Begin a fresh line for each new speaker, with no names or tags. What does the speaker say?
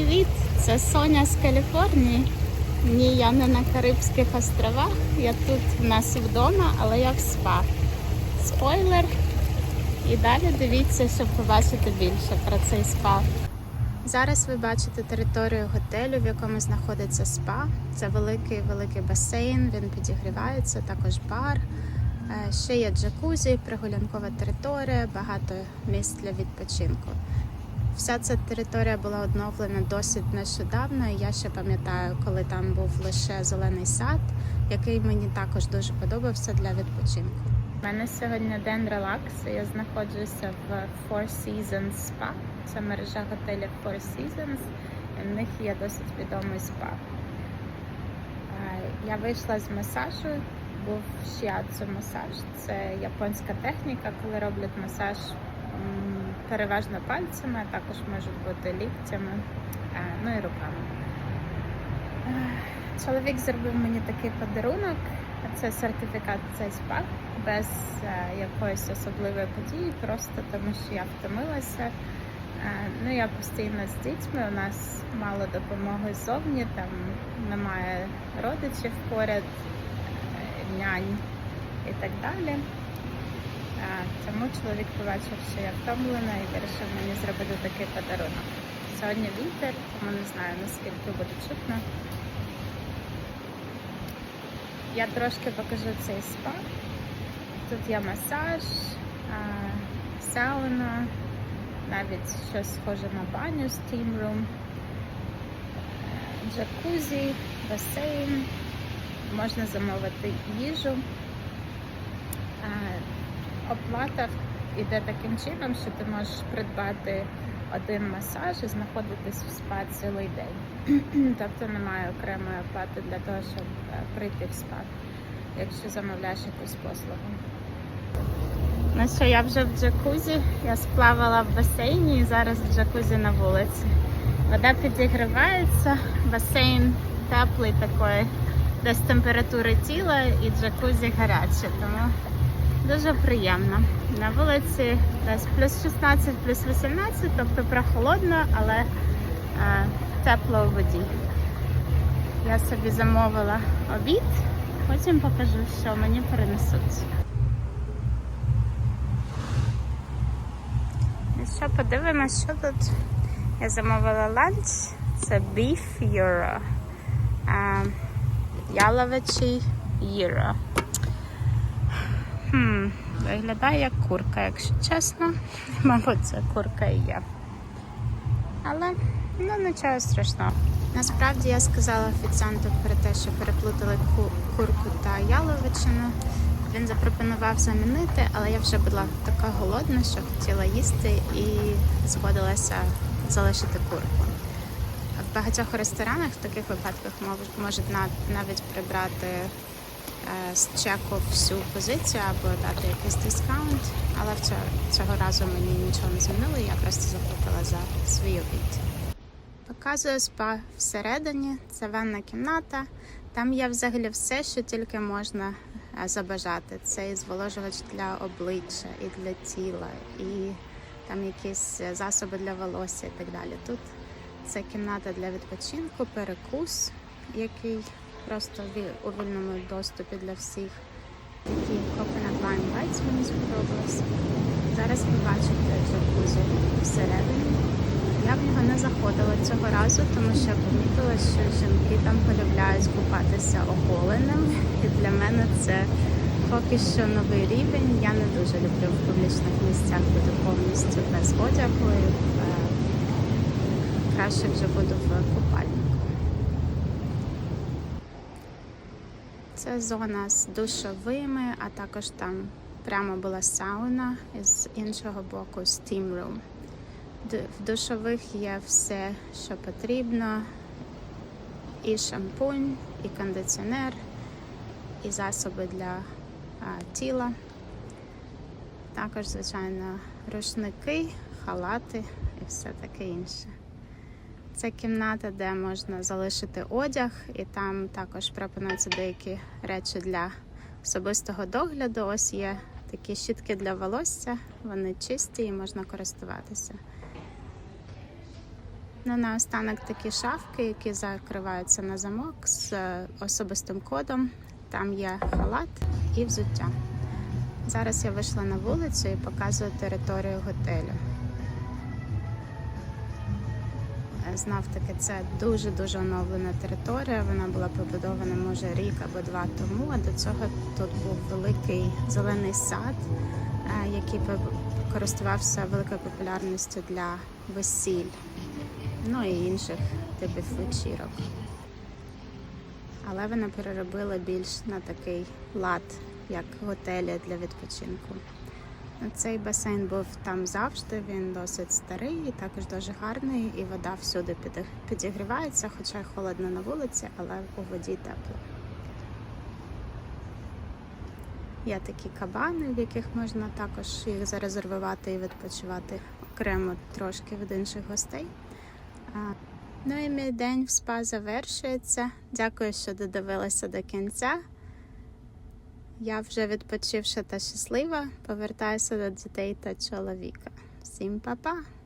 Привіт! Це Соня з Каліфорнії. Ні, я не на Карибських островах. Я тут в нас вдома, але я в спа. Спойлер. І далі дивіться, щоб побачити більше про цей спа. Зараз ви бачите територію готелю, в якому знаходиться спа. Це великий великий басейн, він підігрівається, також бар. Е, Ще є джакузі, прогулянкова територія, багато місць для відпочинку. Вся ця територія була оновлена досить нещодавно. і Я ще пам'ятаю, коли там був лише зелений сад, який мені також дуже подобався для відпочинку. У мене сьогодні день релаксу. Я знаходжуся в Four Seasons Spa. Це мережа готелів Four Seasons. І в них є досить відомий спа. Е, Я вийшла з масажу, був shiatsu масаж. Це японська техніка, коли роблять масаж переважно пальцями, а також можуть бути ліктями, е, ну і руками. Е, Чоловік зробив мені такий подарунок. Це сертифікат цей спа без е, якоїсь особливої події, просто тому що я втомилася. Ну, я постійно з дітьми. У нас мало допомоги ззовні, там немає родичів поряд, нянь і так далі. Тому чоловік побачив, що я втомлена і вирішив мені зробити такий подарунок. Сьогодні вітер, тому не знаю наскільки буде чутно. Я трошки покажу цей спа. Тут є масаж, сауна, навіть щось схоже на баню, steam room, джакузі, басейн, можна замовити їжу. Оплата йде таким чином, що ти можеш придбати один масаж і знаходитись в спа цілий день. тобто немає окремої оплати для того, щоб е, прийти в спа, якщо замовляєш якусь послугу. Ну що, я вже в джакузі, я сплавала в басейні і зараз в джакузі на вулиці. Вода підігрівається, басейн теплий такий, десь температури тіла і джакузі гаряче, тому дуже приємно. На вулиці десь плюс 16, плюс 18, тобто прохолодно, але е, тепло у воді. Я собі замовила обід, потім покажу, що мені перенесуть. І що подивимось, що тут. Я замовила ланч. Це beef euro. А, яловичий euro. Хм, виглядає як курка, якщо чесно. Мабуть, це курка і є. Але ну нічого страшного. Насправді я сказала офіціанту про те, що переплутали ку- курку та яловичину. Він запропонував замінити, але я вже була така голодна, що хотіла їсти і згодилася залишити курку. В багатьох ресторанах в таких випадках можуть, можуть на- навіть прибрати з чеку всю позицію або дати якийсь дискаунт, але цього, разу мені нічого не змінили, я просто заплатила за свій обід. Показую спа всередині, це ванна кімната. Там є взагалі все, що тільки можна е, забажати. Це і зволожувач для обличчя, і для тіла, і там якісь е, засоби для волосся і так далі. Тут це кімната для відпочинку, перекус, який просто у вільному доступі для всіх. Такі lime bites мені сподобалися. Зараз ви бачите джакузі всередині. Я в нього не заходила цього разу, тому що я помітила, що жінки там полюбляють купатися оголеним. І для мене це поки що новий рівень. Я не дуже люблю в публічних місцях бути повністю без одягу. Е, краще вже буду в купальнику. Це зона з душовими, а також там прямо була сауна, з іншого боку steam room. В душових є все, що потрібно. І шампунь, і кондиціонер, і засоби для а, тіла. Також, звичайно, рушники, халати і все таке інше. Це кімната, де можна залишити одяг, і там також пропонуються деякі речі для особистого догляду. Ось є такі щітки для волосся, вони чисті і можна користуватися. Ну, наостанок такі шафки, які закриваються на замок з е, особистим кодом. Там є халат і взуття. Зараз я вийшла на вулицю і показую територію готелю. Знов таки, це дуже-дуже оновлена територія. Вона була побудована може рік або два тому. А до цього тут був великий зелений сад, е, який користувався великою популярністю для весіль, ну і інших типів вечірок. Але вона переробила більш на такий лад, як готелі для відпочинку. Цей басейн був там завжди, він досить старий і також дуже гарний, і вода всюди підігрівається, хоча й холодно на вулиці, але у воді тепло. Є такі кабани, в яких можна також їх зарезервувати і відпочивати окремо трошки від інших гостей. Ну і мій день в спа завершується. Дякую, що додивилися до кінця. Я вже відпочивша та щаслива, повертаюся до дітей та чоловіка. Всім па-па!